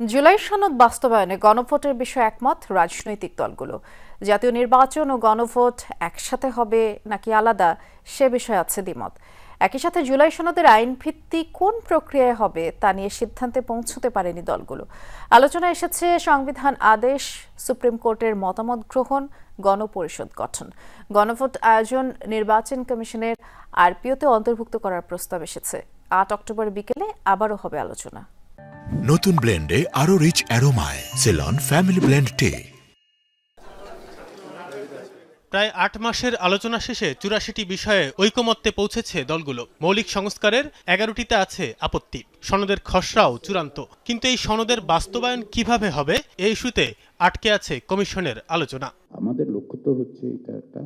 জুলাই সনদ বাস্তবায়নে গণভোটের বিষয়ে একমত রাজনৈতিক দলগুলো। জাতীয় নির্বাচন ও গণভোট একসাথে হবে নাকি আলাদা, সে বিষয়ে আছে দ্বিমত। একই সাথে জুলাই সনদের আইন ভিত্তি কোন প্রক্রিয়ায় হবে তা নিয়ে সিদ্ধান্তে পৌঁছতে পারেনি দলগুলো। আলোচনা এসেছে সংবিধান আদেশ, সুপ্রিম কোর্টের মতামত গ্রহণ, গণপরিষদ গঠন। গণভোট আয়োজন নির্বাচন কমিশনের আরপিওতে অন্তর্ভুক্ত করার প্রস্তাব এসেছে। আট অক্টোবর বিকেলে আবারও হবে আলোচনা। নতুন ব্লেন্ডে আরও রিচ অ্যারোমায় সেলন ফ্যামিলি ব্লেন্ড টে প্রায় আট মাসের আলোচনা শেষে চুরাশিটি বিষয়ে ঐকমত্যে পৌঁছেছে দলগুলো। মৌলিক সংস্কারের এগারোটিতে আছে আপত্তি। সনদের খসড়াও চূড়ান্ত। কিন্তু এই সনদের বাস্তবায়ন কীভাবে হবে এই ইস্যুতে আটকে আছে কমিশনের আলোচনা। আমাদের লক্ষ্য তো হচ্ছে এটা একটা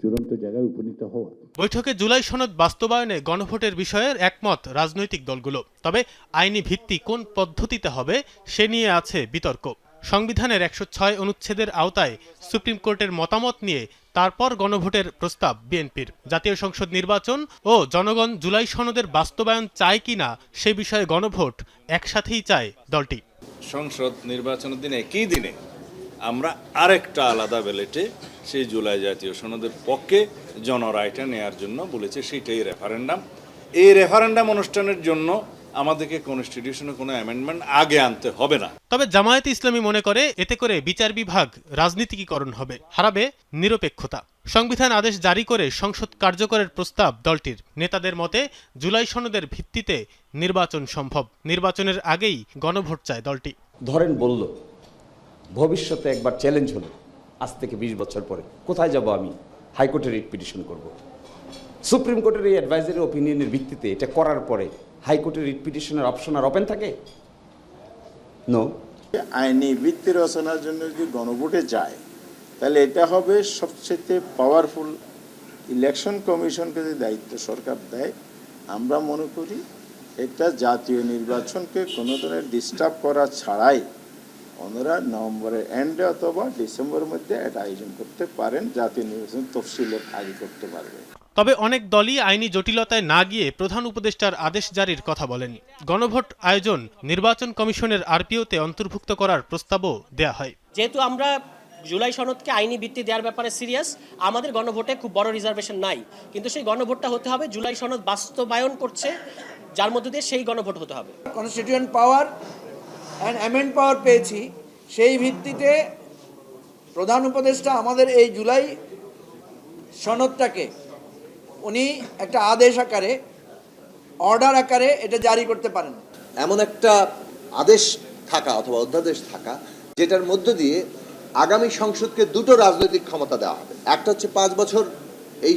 চূড়ান্ত জায়গায় উপনীত হওয়া। বৈঠকে জুলাই সনদ বাস্তবায়নে গণভোটের বিষয়ের একমত রাজনৈতিক দলগুলো। তবে আইনি ভিত্তি কোন পদ্ধতিতে হবে সে নিয়ে আছে বিতর্ক। সংবিধানের একশো ছয় অনুচ্ছেদের আওতায় সুপ্রিম কোর্টের মতামত নিয়ে তারপর গণভোটের প্রস্তাব বিএনপির। জাতীয় সংসদ নির্বাচন ও জনগণ জুলাই সনদের বাস্তবায়ন চায় কিনা সে বিষয়ে গণভোট একসাথেই চায় দলটি। সংসদ নির্বাচনের দিনে একই দিনে আমরা আরেকটা আলাদা ব্যালেটে সেই জুলাই জাতীয় সনদের পক্ষে জনরায়টা নেয়ার জন্য বলেছে সেটাই রেফারেন্ডাম এই রেফারেন্ডাম অনুষ্ঠানের জন্য আমাদেরকে কনস্টিটিউশনে কোনো অ্যামেন্ডমেন্ট আগে আনতে হবে না। তবে জামায়াতে ইসলামী মনে করে এতে করে বিচার বিভাগ রাজনীতিকীকরণ হবে হারাবে নিরপেক্ষতা। সংবিধান আদেশ জারি করে সংসদ কার্যকরের প্রস্তাব দলটির। নেতাদের মতে জুলাই সনদের ভিত্তিতে নির্বাচন সম্ভব। নির্বাচনের আগেই গণভোট চায় দলটি। ধরেন বলল ভবিষ্যতে একবার চ্যালেঞ্জ হলো। আজ থেকে বিশ বছর পরে। কোথায় যাব আমি? হাইকোর্টে রিট পিটিশন করব। সুপ্রিম কোর্টের এই অ্যাডভাইজারি ওপিনিয়নের ভিত্তিতে এটা করার পরে হাইকোর্টের রিট পিটিশনের অপশন আর ওপেন থাকে? নো আইনি ভিত্তি রচনার জন্য যদি গণভোটে যায়, তাহলে এটা হবে সবচেয়ে পাওয়ারফুল ইলেকশন কমিশনকে যদি দায়িত্ব সরকার দেয়, আমরা মনে করি এটা জাতীয় নির্বাচনকে কোনো ধরনের ডিস্টার্ব করা ছাড়াই ওনারা নভেম্বরের এন্ডে অথবা ডিসেম্বরের মধ্যে এটা আয়োজন করতে পারেন জাতীয় নির্বাচন তফসিলের আগে করতে পারবে। তবে অনেক দলই আইনি জটিলতায় না গিয়ে প্রধান উপদেষ্টার আদেশ জারির কথা বলেন। গণভোট আয়োজন নির্বাচন কমিশনের আরপিওতে অন্তর্ভুক্ত করার প্রস্তাবও দেয়া হয়। যেহেতু আমরা জুলাই সনদকে আইনি ভিত্তি দেওয়ার ব্যাপারে সিরিয়াস আমাদের গণভোটে খুব বড় রিজার্ভেশন নাই। কিন্তু সেই গণভোটটা হতে হবে জুলাই সনদ বাস্তবায়ন করছে যার মধ্যে দিয়ে সেই গণভোট হতে হবে। Constituent power and amend power পেয়েছি, সেই ভিত্তিতে প্রধান উপদেষ্টা আমাদের এই জুলাই সনদটাকে, উনি একটা আদেশ আকারে অর্ডার আকারে এটা জারি করতে পারেন। এমন একটা আদেশ থাকা অথবা অধ্যাদেশ থাকা, যেটার মধ্য দিয়ে আগামী সংসদকে দুটো রাজনৈতিক ক্ষমতা দেওয়া হবে। একটা হচ্ছে পাঁচ বছর এই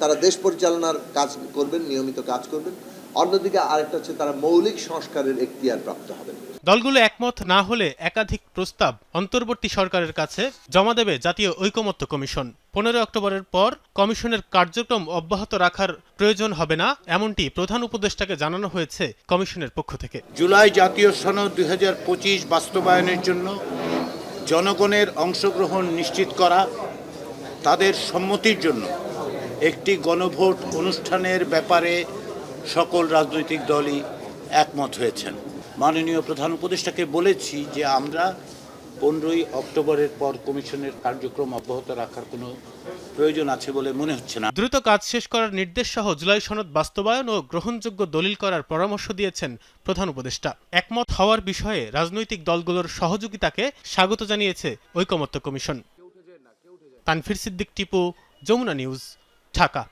তারা দেশ পরিচালনার কাজ করবেন, নিয়মিত কাজ করবেন। অন্যদিকে আরেকটা হচ্ছে তারা মৌলিক সংস্কারের এখতিয়ার প্রাপ্ত হবেন দলগুলো একমত না হলে একাধিক প্রস্তাব অন্তর্বর্তী সরকারের কাছে জমা দেবে জাতীয় ঐকমত্য কমিশন। পনেরো অক্টোবরের পর কমিশনের কার্যক্রম অব্যাহত রাখার প্রয়োজন হবে না এমনটি প্রধান উপদেষ্টাকে জানানো হয়েছে কমিশনের পক্ষ থেকে। জুলাই জাতীয় সনদ দুই হাজার পঁচিশ বাস্তবায়নের জন্য জনগণের অংশগ্রহণ নিশ্চিত করা তাদের সম্মতির জন্য একটি গণভোট অনুষ্ঠানের ব্যাপারে সকল রাজনৈতিক দলই একমত হয়েছেন। মাননীয় প্রধান উপদেষ্টাকে বলেছি যে আমরা পনেরোই অক্টোবরের পর কমিশনের কার্যক্রম অব্যাহত রাখার কোনো প্রয়োজন আছে বলে মনে হচ্ছে না। দ্রুত কাজ শেষ করার নির্দেশ সহ জুলাই সনদ বাস্তবায়ন ও গ্রহণযোগ্য দলিল করার পরামর্শ দিয়েছেন প্রধান উপদেষ্টা। একমত হওয়ার বিষয়ে রাজনৈতিক দলগুলোর সহযোগিতাকে স্বাগত জানিয়েছে ঐকমত্য কমিশন। তানফির সিদ্দিক টিপু, যমুনা নিউজ, ঢাকা।